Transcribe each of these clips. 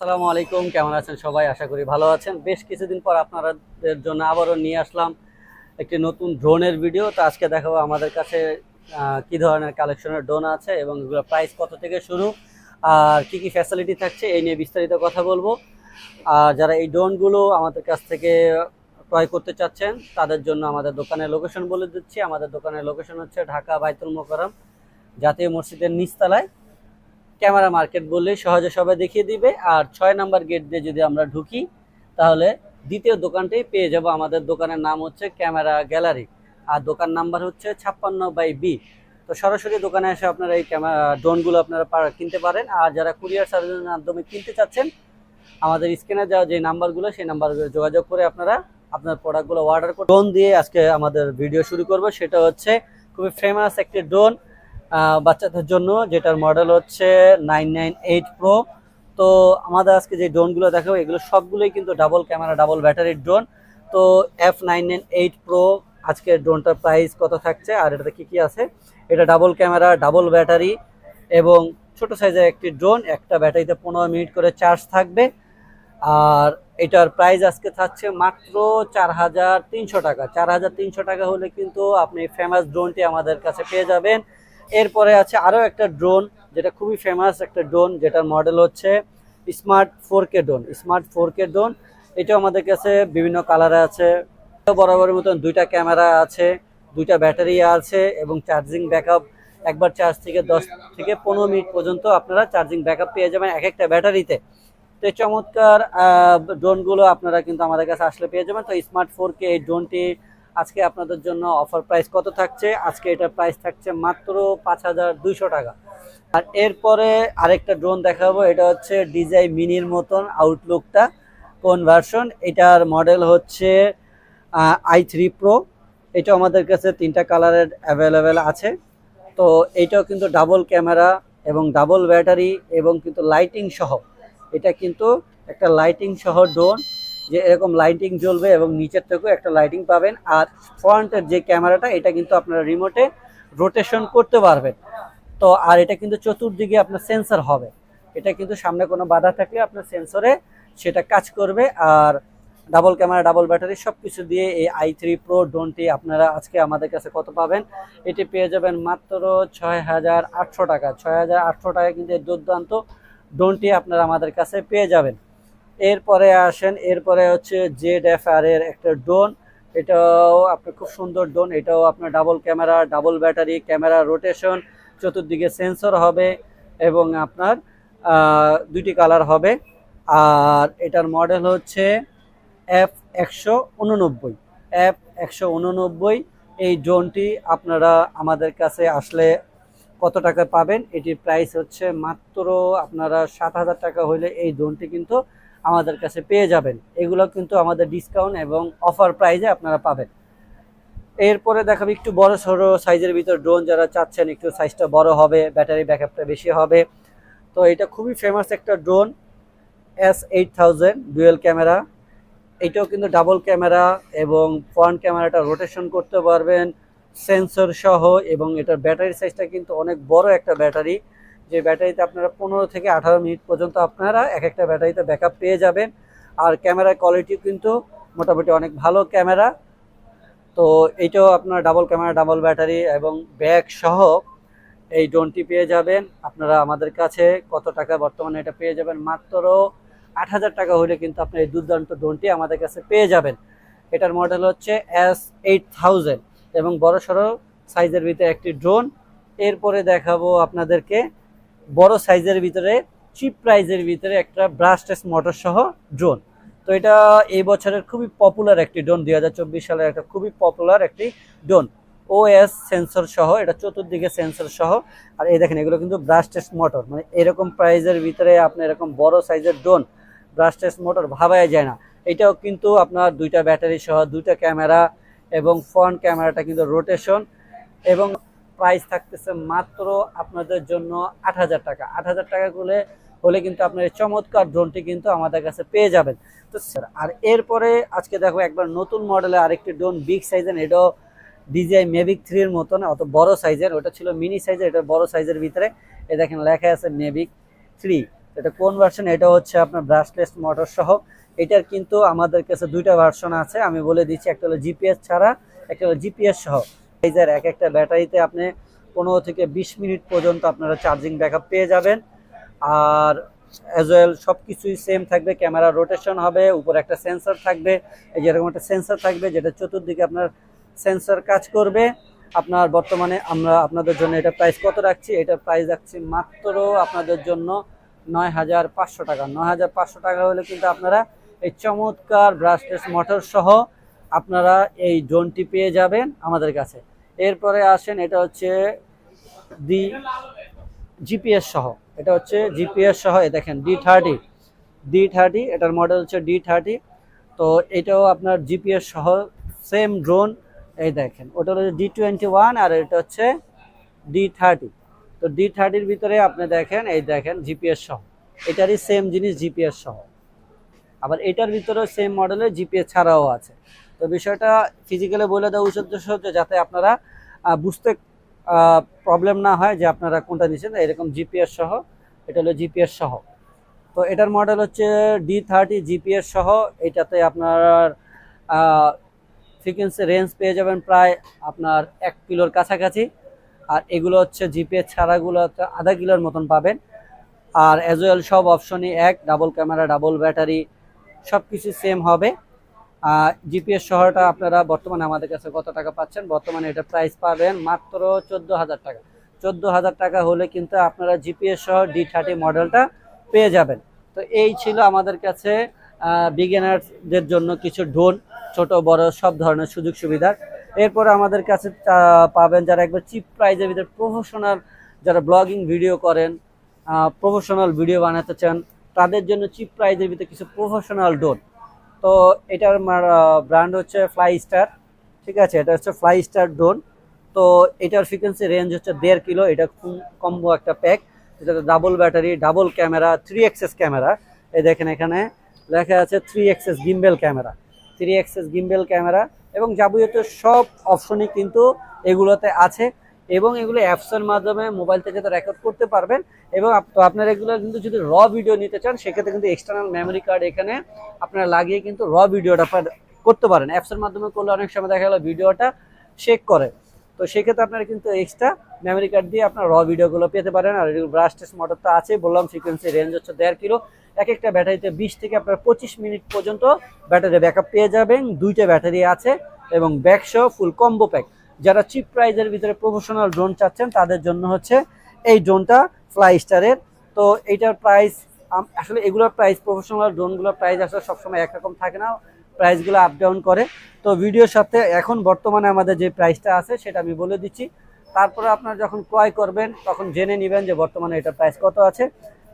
আসসালামু আলাইকুম, কেমন আছেন সবাই? আশা করি ভালো আছেন। বেশ কিছুদিন পর আপনাদের জন্য আবারও নিয়ে আসলাম একটি নতুন ড্রোনের ভিডিও। তো আজকে দেখাবো আমাদের কাছে কি ধরনের কালেকশনের ড্রোন আছে এবং এগুলো প্রাইস কত থেকে শুরু, আর কি কি ফ্যাসিলিটি থাকছে, এই নিয়ে বিস্তারিত কথা বলব। আর যারা এই ড্রোনগুলো আমাদের কাছ থেকে ক্রয় করতে চাচ্ছেন, তাদের জন্য আমাদের দোকানের লোকেশন বলে দিচ্ছি। আমাদের দোকানের লোকেশন হচ্ছে ঢাকা বাইতুল মোকারম জাতীয় মসজিদের নিচতলায়। ক্যামেরা মার্কেট বললেই সহজে সবাই দেখিয়ে দিবে। আর ছয় নাম্বার গেট দিয়ে যদি আমরা ঢুকি, তাহলে দ্বিতীয় দোকানটাই পেয়ে যাব। আমাদের দোকানের নাম হচ্ছে ক্যামেরা গ্যালারি। আর দোকান নাম্বার হচ্ছে ছাপ্পান্ন বাই বি তো সরাসরি দোকানে এসে আপনারা এই ক্যামেরা, ড্রোনগুলো আপনারা কিনতে পারেন। আর যারা কুরিয়ার সার্ভিসের মাধ্যমে কিনতে চাচ্ছেন, আমাদের স্ক্রিনে যাওয়া যে নাম্বারগুলো, সেই নাম্বারগুলো যোগাযোগ করে আপনারা আপনার প্রোডাক্টগুলো অর্ডার করে ড্রোন দিয়ে আজকে আমাদের ভিডিও শুরু করব। সেটা হচ্ছে খুবই ফেমাস একটি ড্রোন। বাচ্চাদের জন্য, যেটার মডেল হচ্ছে নাইন নাইন এইট প্রো তো আমাদের আজকে যে ড্রোনগুলো দেখাবো, এগুলো সবগুলোই কিন্তু ডাবল ক্যামেরা ডাবল ব্যাটারির ড্রোন তো F nine nine eight pro আজকের ড্রোনটার প্রাইস কত থাকছে আর এটাতে কী কী আছে? এটা ডাবল ক্যামেরা ডাবল ব্যাটারি এবং ছোট সাইজের একটি ড্রোন একটা ব্যাটারিতে পনেরো মিনিট করে চার্জ থাকবে। আর এটার প্রাইস আজকে থাকছে মাত্র চার হাজার তিনশো টাকা। চার হাজার তিনশো টাকা হলে কিন্তু আপনি ফেমাস ড্রোনটি আমাদের কাছে পেয়ে যাবেন। এরপরে আছে আরও একটা ড্রোন যেটা খুবই ফেমাস একটা ড্রোন যেটার মডেল হচ্ছে smart four K drone smart four K drone এটাও আমাদের কাছে বিভিন্ন কালারে আছে। এটাও বরাবরের মতন দুইটা ক্যামেরা আছে, দুইটা ব্যাটারি আছে এবং চার্জিং ব্যাকআপ একবার চার্জ থেকে দশ থেকে পনেরো মিনিট পর্যন্ত আপনারা চার্জিং ব্যাকআপ পেয়ে যাবেন এক একটা ব্যাটারিতে তো। এই চমৎকার ড্রোনগুলো আপনারা কিন্তু আমাদের কাছে আসলে পেয়ে যাবেন। তো স্মার্ট ফোর কে এই ড্রোনটি আজকে আপনাদের জন্য অফার প্রাইস কত থাকছে? আজকে এটার প্রাইস থাকছে মাত্র পাঁচ হাজার দুইশো টাকা। আর এরপরে আরেকটা ড্রোন দেখাবো, এটা হচ্ছে ডিজাই মিনির মতন আউটলুকটা কোন ভার্সন এটার মডেল হচ্ছে আই থ্রি প্রো এটা আমাদের কাছে তিনটা কালারের অ্যাভেলেবেল আছে। তো এটাও কিন্তু ডাবল ক্যামেরা এবং ডাবল ব্যাটারি এবং কিন্তু লাইটিং সহ। এটা কিন্তু একটা লাইটিং সহ ড্রোন যে এরকম লাইটিং জ্বলবে এবং নিচের থেকেও একটা লাইটিং পাবেন। আর ফ্রন্টের যে ক্যামেরাটা, এটা কিন্তু আপনারা রিমোটে রোটেশন করতে পারবেন। তো আর এটা কিন্তু চতুর্দিকে আপনার সেন্সর হবে। এটা কিন্তু সামনে কোনো বাধা থাকলে আপনার সেন্সরে সেটা কাজ করবে। আর ডাবল ক্যামেরা ডাবল ব্যাটারি সব কিছু দিয়ে এই আই থ্রি প্রো ড্রোনটি আপনারা আজকে আমাদের কাছে কত পাবেন? এটি পেয়ে যাবেন মাত্র ছয় হাজার আটশো টাকা। ছয় হাজার আটশো টাকা কিন্তু এই দুর্দান্ত ড্রোনটি আপনারা আমাদের কাছে পেয়ে যাবেন। এরপরে আসেন, এরপরে হচ্ছে জেড এফ আর এর একটা ড্রোন এটাও আপনার খুব সুন্দর ড্রোন এটাও আপনার double camera double battery camera rotation চতুর্দিকে সেন্সর হবে এবং আপনার দুইটি কালার হবে। আর এটার মডেল হচ্ছে এফ একশো উননব্বই। এফ একশো উননব্বই, এই ড্রোনটি আপনারা আমাদের কাছে আসলে কত টাকা পাবেন? এটির প্রাইস হচ্ছে মাত্র আপনারা সাত হাজার টাকা হলে এই ড্রোনটি কিন্তু আমাদের কাছে পেয়ে যাবেন। এগুলো কিন্তু আমাদের ডিসকাউন্ট এবং অফার প্রাইজে আপনারা পাবেন। এরপরে দেখাবো একটু বড় সড়ো সাইজের ভিতর ড্রোন যারা চাচ্ছেন, একটু সাইজটা বড় হবে ব্যাটারি ব্যাকআপটা বেশি হবে। তো এটা খুবই ফেমাস একটা drone S eight thousand dual camera এটাও কিন্তু ডাবল ক্যামেরা এবং ফ্রন্ট ক্যামেরাটা রোটেশন করতে পারবেন। সেন্সর সহ এবং এটার ব্যাটারি সাইজটা কিন্তু অনেক বড় একটা ব্যাটারি যে ব্যাটারিতে আপনারা পনেরো থেকে আঠারো মিনিট পর্যন্ত আপনারা এক একটা ব্যাটারিতে ব্যাকআপ পেয়ে যাবেন। আর ক্যামেরার কোয়ালিটিও কিন্তু মোটামুটি অনেক ভালো ক্যামেরা। তো এইটাও আপনার ডাবল ক্যামেরা, ডাবল ব্যাটারি এবং ব্যাগ সহ এই ড্রোনটি পেয়ে যাবেন। আপনারা আমাদের কাছে কত টাকা বর্তমানে এটা পেয়ে যাবেন? মাত্র আট হাজার টাকা হলে কিন্তু আপনি এই দুর্দান্ত ড্রোনটি আমাদের কাছে পেয়ে যাবেন। এটার মডেল হচ্ছে এস এইট থাউজেন্ড এবং বড় সড়ো সাইজের ভিতরে একটি ড্রোন। এরপরে দেখাবো আপনাদেরকে বড় সাইজের ভিতরে চিপ প্রাইজের ভিতরে একটা ব্রাস্টেস মোটর সহ ড্রোন তো এটা এই বছরের খুবই পপুলার একটি ড্রোন দুই সালের একটা খুবই পপুলার একটি ড্রোন ওএস সেন্সর সহ, এটা চতুর্দিকে সেন্সর সহ। আর এই দেখেন, এগুলো কিন্তু ব্রাস্টেস মোটর মানে এরকম প্রাইজের ভিতরে আপনি এরকম বড় সাইজের ড্রোন ব্রাস্টেস মোটর ভাবাই যায় না। এটাও কিন্তু আপনার দুইটা ব্যাটারি সহ, দুইটা ক্যামেরা এবং ফ্রন্ট ক্যামেরাটা কিন্তু রোটেশন এবং প্রাইস থাকতেছে মাত্র আপনাদের জন্য আট হাজার টাকা। আট হাজার টাকা করে হলে কিন্তু আপনার এই চমৎকার ড্রোনটি কিন্তু আমাদের কাছে পেয়ে যাবেন। তো স্যার আর এরপরে আজকে দেখো একবার নতুন মডেলের আরেকটি ড্রোন বিগ সাইজের এটাও ডিজিআই মেভিক থ্রির মতন, অত বড় সাইজের ওটা ছিল মিনি সাইজের এটা বড় সাইজের ভিতরে। এ দেখেন লেখা আছে মেভিক থ্রি এটা কোন ভার্সন এটা হচ্ছে আপনার ব্রাশলেস মোটর সহ। এটার কিন্তু আমাদের কাছে দুইটা ভার্সন আছে। আমি বলে দিচ্ছি, একটা হলো জিপিএস ছাড়া, একটা হলো জিপিএস সহ। এই যে এক একটা ব্যাটারিতে আপনি পনেরো থেকে বিশ মিনিট পর্যন্ত আপনারা চার্জিং ব্যাকআপ পেয়ে যাবেন। আর অ্যাজ ওয়েল সব কিছুই সেম থাকবে, ক্যামেরা রোটেশন হবে, উপরে একটা সেন্সর থাকবে, এই যে এরকম একটা সেন্সর থাকবে, যেটা চতুর্দিকে আপনার সেন্সর কাজ করবে। আপনার বর্তমানে আমরা আপনাদের জন্য এটা প্রাইস কত রাখছি? এটা প্রাইস রাখছি মাত্র আপনাদের জন্য নয় হাজার পাঁচশো টাকা। নয় হাজার পাঁচশো টাকা হলে কিন্তু আপনারা এই চমৎকার ব্রাশলেস মোটর সহ আপনারা এই ড্রোনটি পেয়ে যাবেন আমাদের কাছে। এরপরে আসেন, এটা হচ্ছে দি জিপিএস সহ। এটা হচ্ছে জিপিএস সহ, এই দেখেন, ডি থার্টি। ডি থার্টি, এটার মডেল হচ্ছে ডি থার্টি। তো এটাও আপনার জিপিএস সহ সেম ড্রোন এই দেখেন, ওটা হচ্ছে ডি টোয়েন্টি ওয়ান আর এটা হচ্ছে ডি থার্টি। তো ডি থার্টির ভিতরে আপনি দেখেন, এই দেখেন, জিপিএস সহ। এটারই সেম জিনিস জিপিএস সহ। আবার এটার ভিতরেও সেম মডেলের জিপিএস ছাড়াও আছে। তো বিষয়টা ফিজিক্যালি বলে দেওয়া উদ্দেশ্য হচ্ছে যাতে আপনারা বুঝতে প্রবলেম না হয় যে আপনারা কোনটা নিচ্ছেন এরকম জিপিএস সহ, এটা হলো জিপিএস সহ। তো এটার মডেল হচ্ছে ডি থার্টি জিপিএস সহ। এটাতে আপনার ফ্রিকোয়েন্সি রেঞ্জ পেয়ে যাবেন প্রায় আপনার এক কিলোর কাছাকাছি। আর এগুলো হচ্ছে জিপিএস ছাড়াগুলো হচ্ছে আধা কিলোর মতন পাবেন। আর অ্যাজ ওয়েল সব অপশনই এক ডাবল ক্যামেরা ডাবল ব্যাটারি সব কিছু সেম হবে। জিপিএস শহরটা আপনারা বর্তমানে আমাদের কাছে কত টাকা পাচ্ছেন? বর্তমানে এটা প্রাইস পাবেন মাত্র চোদ্দ হাজার টাকা। চোদ্দ হাজার টাকা হলে কিন্তু আপনারা জিপিএস সহ ডি থার্টি মডেলটা পেয়ে যাবেন। তো এই ছিল আমাদের কাছে বিগিনারদের জন্য কিছু ড্রোন ছোট, বড়, সব ধরনের সুযোগ সুবিধার এরপরে আমাদের কাছে পাবেন যারা একবার চিপ প্রাইজের ভিতরে প্রফেশনাল যারা ব্লগিং ভিডিও করেন প্রফেশনাল ভিডিও বানাতে চান, তাদের জন্য চিপ প্রাইজের ভিতরে কিছু প্রফেশনাল ড্রোন তো এটার ব্র্যান্ড হচ্ছে ফ্লাই স্টার ঠিক আছে? এটা হচ্ছে ফ্লাই স্টার ড্রোন তো এটার ফ্রিকোয়েন্সি রেঞ্জ হচ্ছে দেড় কিলো। এটা কম্বো একটা প্যাক যেটাতে double battery double camera three axis camera এই দেখেন এখানে লেখা আছে three axis gimbal camera three axis gimbal camera এবং যাবতীয় সব অপশনই কিন্তু এগুলোতে আছে। এবং এগুলো অ্যাপসের মাধ্যমে মোবাইল থেকে তো রেকর্ড করতে পারবেন। এবং আপ- তো আপনারা এগুলো কিন্তু যদি র ভিডিও নিতে চান, সেক্ষেত্রে কিন্তু এক্সটার্নাল মেমোরি কার্ড এখানে আপনারা লাগিয়ে কিন্তু র ভিডিওটা করতে পারেন। অ্যাপসের মাধ্যমে করলে অনেক সময় দেখা গেলো ভিডিওটা শেক করে। তো সেক্ষেত্রে আপনারা কিন্তু এক্সট্রা মেমোরি কার্ড দিয়ে আপনার র ভিডিওগুলো পেতে পারেন। আর ব্রাশ টেস্ট মোটর তো আছে বললাম ফ্রিকোয়েন্সি রেঞ্জ হচ্ছে দেড় কিলো। এক একটা ব্যাটারিতে বিশ থেকে আপনার পঁচিশ মিনিট পর্যন্ত ব্যাটারি ব্যাকআপ পেয়ে যাবেন। দুইটা ব্যাটারি আছে এবং ব্যাকসহ ফুল কম্বো প্যাক যারা চিপ প্রাইজের ভিতরে প্রফেশনাল ড্রোন চাচ্ছেন, তাদের জন্য হচ্ছে এই ড্রোনটা ফ্লাই স্টারের তো এইটার প্রাইস আসলে এগুলোর প্রাইস প্রফেশনাল ড্রোনগুলোর প্রাইস আসলে সবসময় একরকম থাকে না। প্রাইসগুলো আপ ডাউন করে। তো ভিডিওর সাথে এখন বর্তমানে আমাদের যে প্রাইসটা আছে, সেটা আমি বলে দিচ্ছি। তারপরে আপনারা যখন ক্রয় করবেন, তখন জেনে নেবেন যে বর্তমানে এটার প্রাইস কত আছে।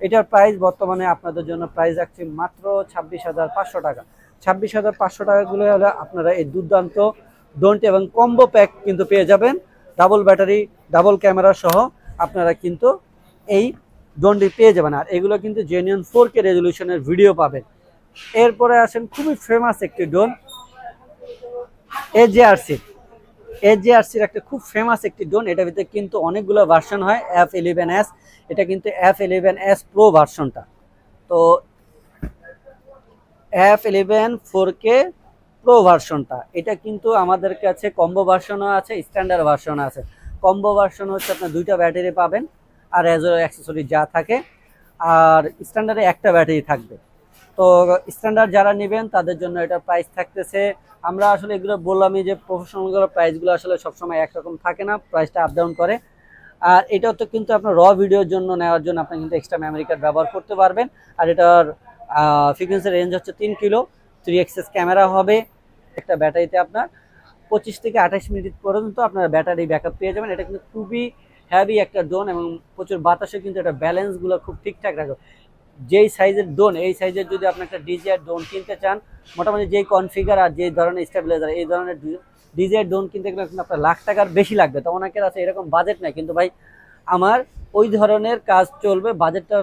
এটার প্রাইস বর্তমানে আপনাদের জন্য প্রাইস রাখছি মাত্র ছাব্বিশ হাজার পাঁচশো টাকা। ছাব্বিশ হাজার পাঁচশো টাকাগুলো হলে আপনারা এই দুর্দান্ত ডোনটি এবং কম্বো প্যাক কিন্তু পেয়ে যাবেন। ডাবল ব্যাটারি ডাবল ক্যামেরা সহ আপনারা কিন্তু এই ড্রোনটি পেয়ে যাবেন। আর এগুলো কিন্তু জেনুইন ফোর কে রেজলিউশনের ভিডিও পাবেন। এরপরে আসেন খুবই ফেমাস একটি ড্রোন এজেআরসি এজেআরসির একটা খুব ফেমাস একটি ড্রোন এটার ভিতরে কিন্তু অনেকগুলো ভার্সন হয়। এফ ইলেভেন এস এটা কিন্তু এফ ইলেভেন এস প্রো ভার্সনটা তো F eleven four K pro ভার্সনটা এটা কিন্তু আমাদের কাছে কম্বো ভার্সনও আছে স্ট্যান্ডার্ড ভার্সন আছে। কম্বো ভার্সন হচ্ছে আপনার দুইটা ব্যাটারি পাবেন, আর অ্যাজ অ্যাক্সেসরি যা থাকে। আর স্ট্যান্ডার্ডে একটা ব্যাটারি থাকবে। তো স্ট্যান্ডার্ড যারা নেবেন, তাদের জন্য এটা প্রাইস থাকতেছে। আমরা আসলে এগুলো বললামই যে প্রফেশনালগুলো প্রাইসগুলো আসলে সবসময় একরকম থাকে না প্রাইসটা আপ ডাউন করে। আর এটাও তো কিন্তু আপনার র ভিডিওর জন্য নেওয়ার জন্য আপনি কিন্তু এক্সট্রা মেমোরি কার্ড ব্যবহার করতে পারবেন। আর এটার ফ্রিকোয়েন্সি রেঞ্জ হচ্ছে তিন কিলো থ্রি এক্সেস ক্যামেরা হবে। একটা ব্যাটারিতে আপনার পঁচিশ থেকে আঠাশ মিনিট পর্যন্ত আপনার ব্যাটারি ব্যাকআপ পেয়ে যাবেন। এটা কিন্তু খুবই হ্যাভি একটা ড্রোন এবং প্রচুর বাতাসে কিন্তু এটা ব্যালেন্সগুলো খুব ঠিকঠাক রাখবে যেই সাইজের ড্রোন এই সাইজের যদি আপনি একটা ডিজিআর ড্রোন কিনতে চান, মোটামুটি যেই কনফিগার আর যেই ধরনের স্টেবিলাইজার এই ধরনের ডিজিআর ড্রোন কিনতে গেলে কিন্তু আপনার লাখ টাকার বেশি লাগবে। তো অনেকের আছে এরকম বাজেট নাই। কিন্তু ভাই, আমার ওই ধরনের কাজ চলবে বাজেটটা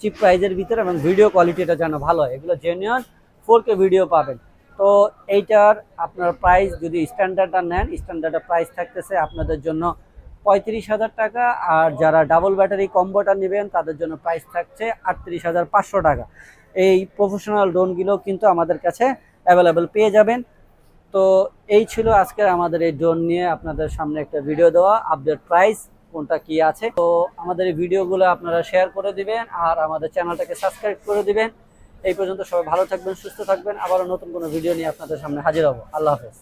চিপ প্রাইজের ভিতরে এবং ভিডিও কোয়ালিটিটা যেন ভালো হয়। এগুলো জেনুইন ফোর কে ভিডিও পাবেন। তো এইটার আপনার প্রাইস যদি স্ট্যান্ডার্ডটা নেন স্ট্যান্ডার্ডের প্রাইস থাকতেছে আপনাদের জন্য পঁয়ত্রিশ হাজার টাকা আর যারা ডাবল ব্যাটারি কম্বোটা নেবেন, তাদের জন্য প্রাইস থাকছে আটত্রিশ হাজার পাঁচশো টাকা। এই প্রফেশনাল ড্রোনগুলো কিন্তু আমাদের কাছে অ্যাভেলেবেল পেয়ে যাবেন। তো এই ছিল আজকের আমাদের এই ড্রোন নিয়ে আপনাদের সামনে একটা ভিডিও দেওয়া আপডেট প্রাইস কোনটা কি আছে। তো আমাদের এই ভিডিওগুলো আপনারা শেয়ার করে দিবেন আর আমাদের চ্যানেলটাকে সাবস্ক্রাইব করে দিবেন। এই পর্যন্ত সবাই ভালো থাকবেন, সুস্থ থাকবেন। আবারও নতুন কোনো ভিডিও নিয়ে আপনাদের সামনে হাজির হব। আল্লাহ হাফেজ।